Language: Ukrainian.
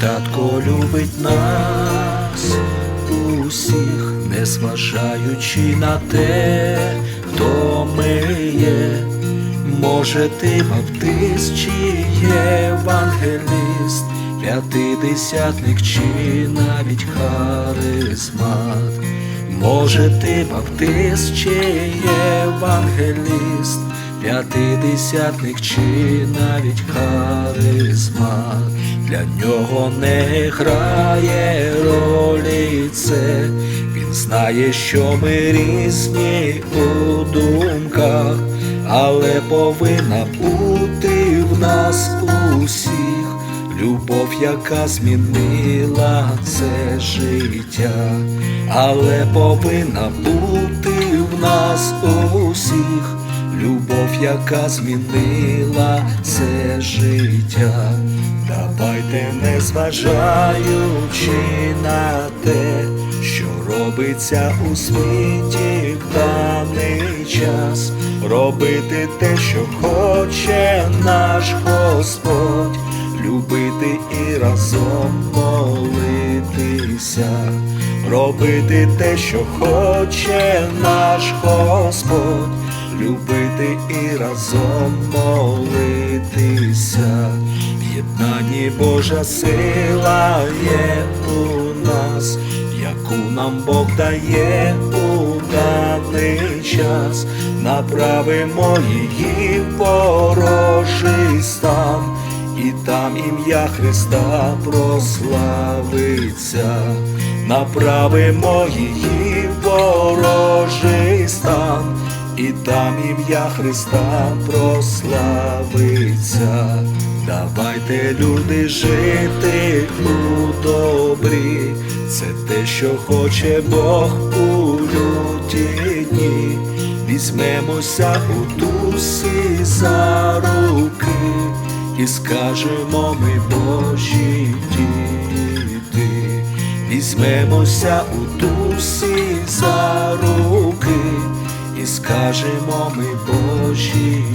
татко любить нас усіх, не зважаючи на те, хто ми є. Може, ти баптист чи євангеліст, п'ятидесятник чи навіть харизмат. Може, ти баптист чи євангеліст, п'ятидесятник чи навіть харизмат. Для нього не грає ролі це. Він знає, що ми різні у думках, але повинна бути в нас усіх любов, яка змінила це життя, але повинна бути в нас яка змінила це життя. Давайте, не зважаючи на те, що робиться у світі в даний час, робити те, що хоче наш Господь, любити і разом молитися, робити те, що хоче наш Господь, любити і разом молитися. В єднанні Божа сила є у нас, яку нам Бог дає у даний час, направимо її в ворожий стан, і там ім'я Христа прославиться, направимо її в ворожий стан. І там ім'я Христа прославиться. Давайте, люди, жити у добрі, це те, що хоче Бог у люті дні. Візьмемося у дусі за руки і скажемо ми Божі діти. Візьмемося у дусі за руки скажемо ми Божі.